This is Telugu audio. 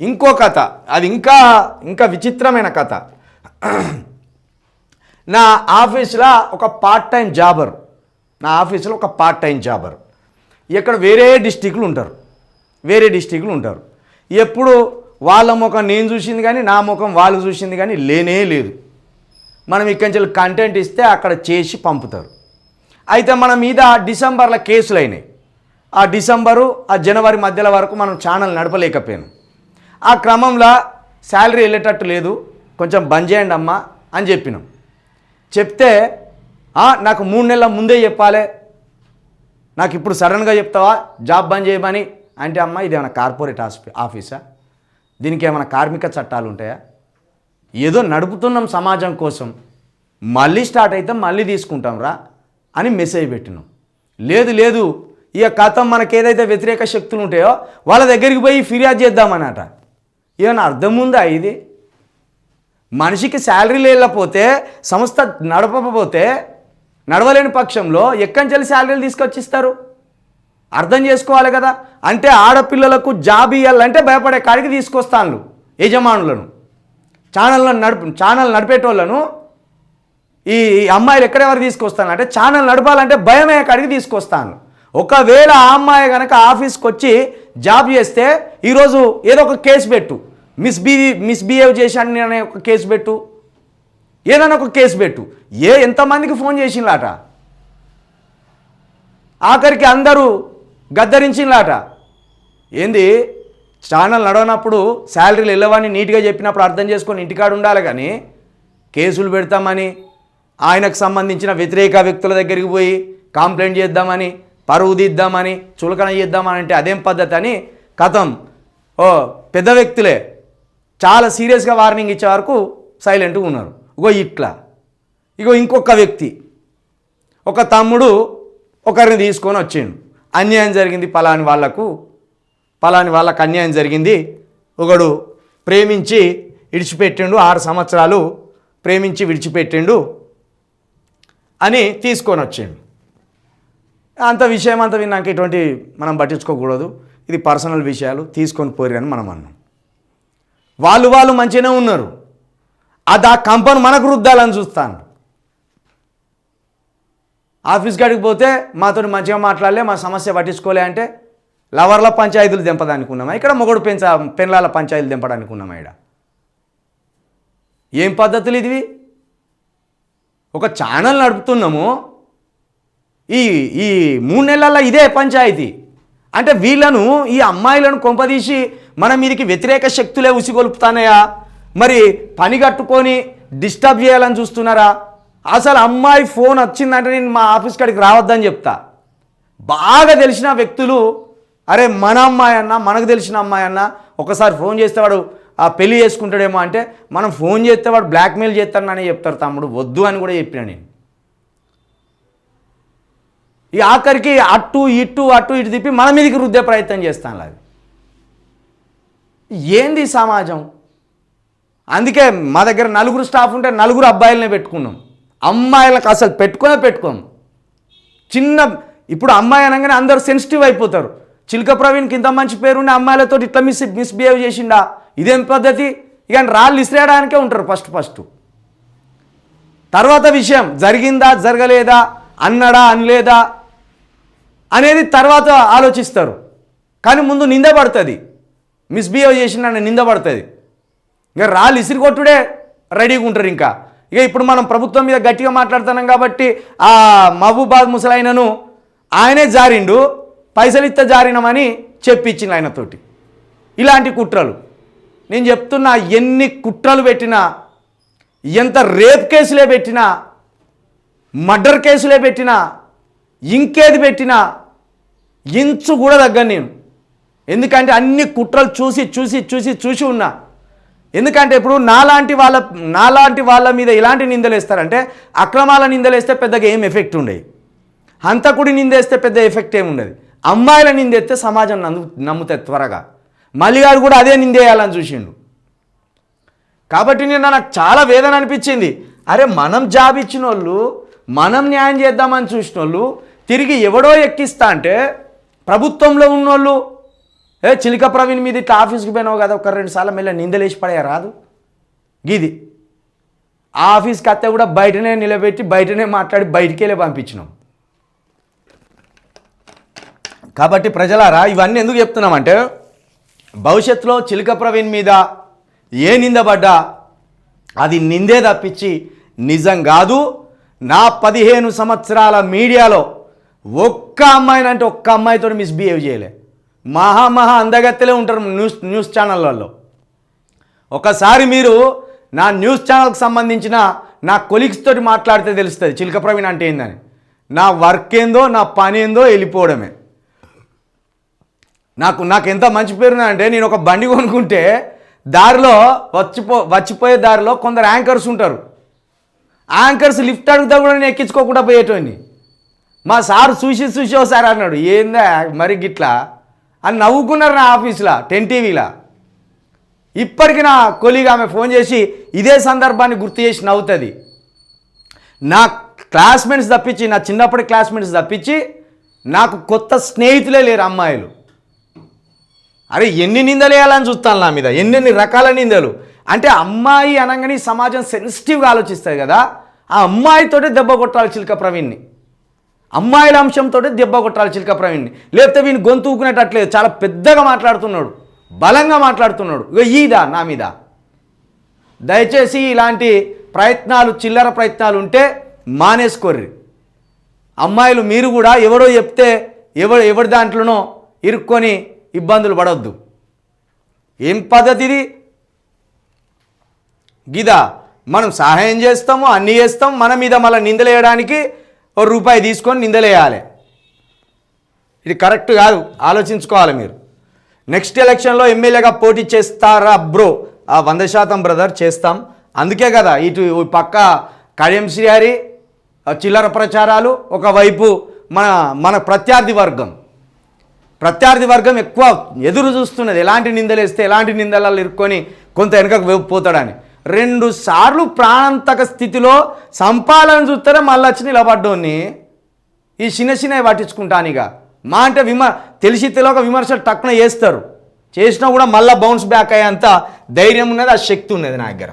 ఇంకో కథ. అది ఇంకా ఇంకా విచిత్రమైన కథ. నా ఆఫీస్లో ఒక పార్ట్ టైం జాబర్ నా ఆఫీస్లో ఒక పార్ట్ టైం జాబర్ ఇక్కడ వేరే డిస్టిక్లు ఉంటారు. వేరే డిస్టిక్లు ఉంటారు. ఎప్పుడు వాళ్ళ ముఖం నేను చూసింది కానీ నా ముఖం వాళ్ళు చూసింది కానీ లేనే లేదు. మనం ఇక్కడి నుంచి కంటెంట్ ఇస్తే అక్కడ చేసి పంపుతారు. అయితే మన మీద డిసెంబర్లో కేసులు అయినాయి. ఆ డిసెంబరు ఆ జనవరి మధ్యలో వరకు మనం ఛానల్ నడపలేకపోయాను. ఆ క్రమంలో శాలరీ వెళ్ళేటట్టు లేదు కొంచెం బంద్ చేయండి అమ్మా అని చెప్పినాం. చెప్తే నాకు మూడు నెలల ముందే చెప్పాలి. నాకు ఇప్పుడు సడన్గా చెప్తావా? జాబ్ బంద్ చేయమని. అంటే అమ్మ ఇది ఏమైనా కార్పొరేట్ హాస్పి ఆఫీసా? దీనికి ఏమైనా కార్మిక చట్టాలు ఉంటాయా? ఏదో నడుపుతున్నాం సమాజం కోసం. మళ్ళీ స్టార్ట్ అయితే మళ్ళీ తీసుకుంటాం రా అని మెసేజ్ పెట్టినాం. లేదు లేదు. ఇక కథం మనకి ఏదైతే వ్యతిరేక శక్తులు ఉంటాయో వాళ్ళ దగ్గరికి పోయి ఫిర్యాదు చేద్దామన్నట ఏమైనా అర్థం ఉందా ఇది? మనిషికి శాలరీ లేకపోతే సంస్థ నడపకపోతే నడవలేని పక్షంలో ఎక్కడి నుంచి శాలరీలు తీసుకొచ్చి ఇస్తారు అర్థం చేసుకోవాలి కదా. అంటే ఆడపిల్లలకు జాబ్ ఇవ్వాలంటే భయపడే కాడికి తీసుకొస్తాను యజమానులను. ఛానళ్ళను నడుపు ఛానల్ నడిపేటోళ్ళను ఈ ఈ అమ్మాయిలు ఎక్కడెవరు తీసుకొస్తాను అంటే ఛానల్ నడపాలంటే భయమే కాడికి తీసుకొస్తాను ఒకవేళ ఆ అమ్మాయి కనుక ఆఫీస్కి వచ్చి జాబ్ చేస్తే ఈరోజు ఏదో ఒక కేసు పెట్టు. మిస్బిహేవ్ మిస్బిహేవ్ చేశాను అనే ఒక కేసు పెట్టు. ఏదైనా ఒక కేసు పెట్టు. ఏ ఎంతమందికి ఫోన్ చేసింలాట ఆఖరికి అందరూ గద్దరించింలాట ఏంది? ఛానల్ నడవనప్పుడు శాలరీలు వెళ్ళవని నీట్గా చెప్పినప్పుడు అర్థం చేసుకొని ఇంటికాడ ఉండాలి కానీ కేసులు పెడతామని ఆయనకు సంబంధించిన వ్యతిరేక వ్యక్తుల దగ్గరికి పోయి కంప్లైంట్ చేద్దామని పరువు తీద్దామని చులకన చేద్దామని అంటే అదేం పద్ధతి అని కథం. ఓ పెద్ద వ్యక్తులే. చాలా సీరియస్గా వార్నింగ్ ఇచ్చే వరకు సైలెంట్గా ఉన్నారు. ఇగో ఇట్లా. ఇగో ఇంకొక వ్యక్తి. ఒక తమ్ముడు ఒకరిని తీసుకొని వచ్చిండు. అన్యాయం జరిగింది పలాని వాళ్ళకు పలాని వాళ్ళకు అన్యాయం జరిగింది. ఒకడు ప్రేమించి విడిచిపెట్టిండు ఆరు సంవత్సరాలు ప్రేమించి విడిచిపెట్టిండు అని తీసుకొని వచ్చిండు. అంత విషయం అంతా విన్నాక ఇటువంటి మనం పట్టించుకోకూడదు. ఇది పర్సనల్ విషయాలు తీసుకొని పోరు అని మనం అన్నాం. వాళ్ళు వాళ్ళు మంచిగానే ఉన్నారు. అది ఆ కంపెనీ మనకు రుద్దాలని చూస్తాను. ఆఫీస్ కాడికి పోతే మాతో మంచిగా మాట్లాడలే మా సమస్య పట్టించుకోలే అంటే లవర్ల పంచాయతీలు దింపడానికి ఉన్నామా ఇక్కడ మొగడు పెంచ పెన్లాల పంచాయతీలు దింపడానికి ఉన్నామా ఇక్కడ? ఏం పద్ధతులు ఇదివి? ఒక ఛానల్ నడుపుతున్నాము. ఈ ఈ మూడు నెలల్లో ఇదే పంచాయతీ. అంటే వీళ్ళను ఈ అమ్మాయిలను కొంపదీసి మన మీదకి వ్యతిరేక శక్తులే ఉసిగొలుపుతానయా? మరి పని కట్టుకొని డిస్టర్బ్ చేయాలని చూస్తున్నారా? అసలు అమ్మాయి ఫోన్ వచ్చిందంటే నేను మా ఆఫీస్ కాడికి రావద్దని చెప్తా. బాగా తెలిసిన వ్యక్తులు అరే మన అమ్మాయి అన్న మనకు తెలిసిన అమ్మాయి అన్న ఒకసారి ఫోన్ చేస్తే వాడు ఆ పెళ్ళి చేసుకుంటాడేమో అంటే మనం ఫోన్ చేస్తే వాడు బ్లాక్మెయిల్ చేస్తానని చెప్తారు తమ్ముడు వద్దు అని కూడా చెప్పిన నేను. ఈ ఆఖరికి అటు ఇటు అటు ఇటు తిప్పి మన మీదకి రుద్దే ప్రయత్నం చేస్తాను అది ఏంది సమాజం? అందుకే మా దగ్గర నలుగురు స్టాఫ్ ఉంటే నలుగురు అబ్బాయిలనే పెట్టుకున్నాం. అమ్మాయిలకు అసలు పెట్టుకునే పెట్టుకోం. చిన్న ఇప్పుడు అమ్మాయి అనగానే అందరూ సెన్సిటివ్ అయిపోతారు. చిలక ప్రవీణ్కి ఇంత మంచి పేరుండే అమ్మాయిలతో ఇట్లా మిస్ మిస్బిహేవ్ చేసిండా? ఇదేం పద్ధతి? ఇక రాళ్ళు ఇసిరేయడానికే ఉంటారు ఫస్ట్ ఫస్ట్. తర్వాత విషయం జరిగిందా జరగలేదా అన్నడా అనలేదా అనేది తర్వాత ఆలోచిస్తారు. కానీ ముందు నింద పడుతుంది. మిస్బిహేవ్ చేసిన నింద పడుతుంది. ఇక రాళ్ళు ఇసిరికొట్టుడే రెడీగా ఉంటారు ఇంకా. ఇక ఇప్పుడు మనం ప్రభుత్వం మీద గట్టిగా మాట్లాడుతున్నాం కాబట్టి ఆ మహబూబాద్ ముసలైనను ఆయనే జారిండు పైసలు జారినమని జారినామని చెప్పించింది ఆయనతోటి. ఇలాంటి కుట్రలు. నేను చెప్తున్నా ఎన్ని కుట్రలు పెట్టినా ఎంత రేప్ కేసులే పెట్టినా మర్డర్ కేసులే పెట్టినా ఇంకేది పెట్టినా ఇంచు కూడా తగ్గను నేను. ఎందుకంటే అన్ని కుట్రలు చూసి చూసి చూసి చూసి ఉన్నా. ఎందుకంటే ఇప్పుడు నాలాంటి వాళ్ళ నాలాంటి వాళ్ళ మీద ఎలాంటి నిందలు వేస్తారంటే అక్రమాల నిందలు వేస్తే పెద్దగా ఏం ఎఫెక్ట్ ఉండేవి హంతకుడి నిందేస్తే పెద్ద ఎఫెక్ట్ ఏమి ఉండదు. అమ్మాయిల నిందేస్తే సమాజం నమ్ము నమ్ముతాయి త్వరగా. మల్లిగాడు కూడా అదే నిందేయాలని చూసిండు. కాబట్టి నిన్న నాకు చాలా వేదన అనిపించింది. అరే మనం జాబ్ ఇచ్చిన వాళ్ళు మనం న్యాయం చేద్దామని చూసిన వాళ్ళు తిరిగి ఎవడో ఎక్కిస్తా అంటే ప్రభుత్వంలో ఉన్నోళ్ళు ఏ చిలిక ప్రవీణ్ మీద ఇట్లా ఆఫీస్కి పోయినావు కదా ఒక రెండు సార్లు మళ్ళీ నిందలేసి పడే రాదు? గీది. ఆ ఆఫీస్కి అత్తే కూడా బయటనే నిలబెట్టి బయటనే మాట్లాడి బయటికి వెళ్ళి పంపించినాం. కాబట్టి ప్రజలారా ఇవన్నీ ఎందుకు చెప్తున్నామంటే భవిష్యత్తులో చిలుక ప్రవీణ్ మీద ఏ నిందపడ్డా అది నిందే తప్పించి నిజం కాదు. నా పదిహేను సంవత్సరాల మీడియాలో ఒక్క అమ్మాయినంటే ఒక్క అమ్మాయితో మిస్బిహేవ్ చేయలే. మహా మహా అందగత్తెలే ఉంటారు న్యూస్ న్యూస్ ఛానళ్ళల్లో. ఒకసారి మీరు నా న్యూస్ ఛానల్కి సంబంధించిన నా కొలీగ్స్ తోటి మాట్లాడితే తెలుస్తుంది చిలక ప్రవీణ్ అంటే ఏందని. నా వర్క్ ఏందో నా పని ఏందో వెళ్ళిపోవడమే. నాకు నాకు ఎంత మంచి పేరు అంటే నేను ఒక బండి కొనుక్కుంటే దారిలో వచ్చిపో వచ్చిపోయే దారిలో కొందరు యాంకర్స్ ఉంటారు. యాంకర్స్ లిఫ్ట్ అడుగుతా కూడా నేను ఎక్కించుకోకుండా పోయేటోని మా సార్ చూసి చూసి ఒకసారి అన్నాడు ఏందా మరి గిట్లా? అని నవ్వుకున్నారు నా ఆఫీస్లో టెన్ టీవీలో. ఇప్పటికి నా కొలీగ్ ఆమె ఫోన్ చేసి ఇదే సందర్భాన్ని గుర్తు చేసి నవ్వుతుంది. నా క్లాస్మేట్స్ తప్పించి నా చిన్నప్పటి క్లాస్మేట్స్ తప్పించి నాకు కొత్త స్నేహితులే లేరు అమ్మాయిలు. అరే ఎన్ని నిందలు వేయాలని చూస్తాను నా మీద? ఎన్నెన్ని రకాల నిందలు? అంటే అమ్మాయి అనగానే సమాజం సెన్సిటివ్గా ఆలోచిస్తుంది కదా? ఆ అమ్మాయితోటే దెబ్బ కొట్టాలి చిలక ప్రవీణ్ని. అమ్మాయిల అంశంతో దెబ్బ కొట్టాలి చిలక ప్రవీణ్ని. లేకపోతే వీని గొంతు ఊకునేటట్లేదు. చాలా పెద్దగా మాట్లాడుతున్నాడు. బలంగా మాట్లాడుతున్నాడు. ఇక ఈదా నా మీద. దయచేసి ఇలాంటి ప్రయత్నాలు చిల్లర ప్రయత్నాలు ఉంటే మానేసుకోర్రి. అమ్మాయిలు మీరు కూడా ఎవరో చెప్తే ఎవడు ఎవరి దాంట్లోనో ఇరుక్కొని ఇబ్బందులు పడవద్దు ఏం పద్ధతిది గిదా మనం సహాయం చేస్తాము అన్నీ చేస్తాం మన మీద మళ్ళీ నిందలేయడానికి ఓ రూపాయి తీసుకొని నిందలేయాలి. ఇది కరెక్ట్ కాదు ఆలోచించుకోవాలి మీరు. నెక్స్ట్ ఎలక్షన్లో ఎమ్మెల్యేగా పోటీ చేస్తారా బ్రో? ఆ వంద శాతం బ్రదర్ చేస్తాం. అందుకే కదా ఇటు ఈ పక్క కడియం శ్రీహరి ఆ చిల్లర ప్రచారాలు ఒకవైపు మన మన ప్రత్యర్థి వర్గం. ప్రత్యర్థి వర్గం ఎక్కువ ఎదురు చూస్తున్నది. ఎలాంటి నిందలేస్తే ఎలాంటి నిందలలో ఇరుక్కొని కొంత వెనకకు వె- పోతాడని. రెండు సార్లు ప్రాణాంతక స్థితిలో సంపాలని చూస్తారే మళ్ళీ వచ్చి నిలబడ్డోని ఈ చిన్న చిన్నవి ఇక మా అంటే విమర్ తెలిసి తెలియక విమర్శలు టక్కున చేస్తారు. చేసినా కూడా మళ్ళీ బౌన్స్ బ్యాక్ అయ్యేంత ధైర్యం ఉన్నది ఆ శక్తి ఉన్నది నా దగ్గర.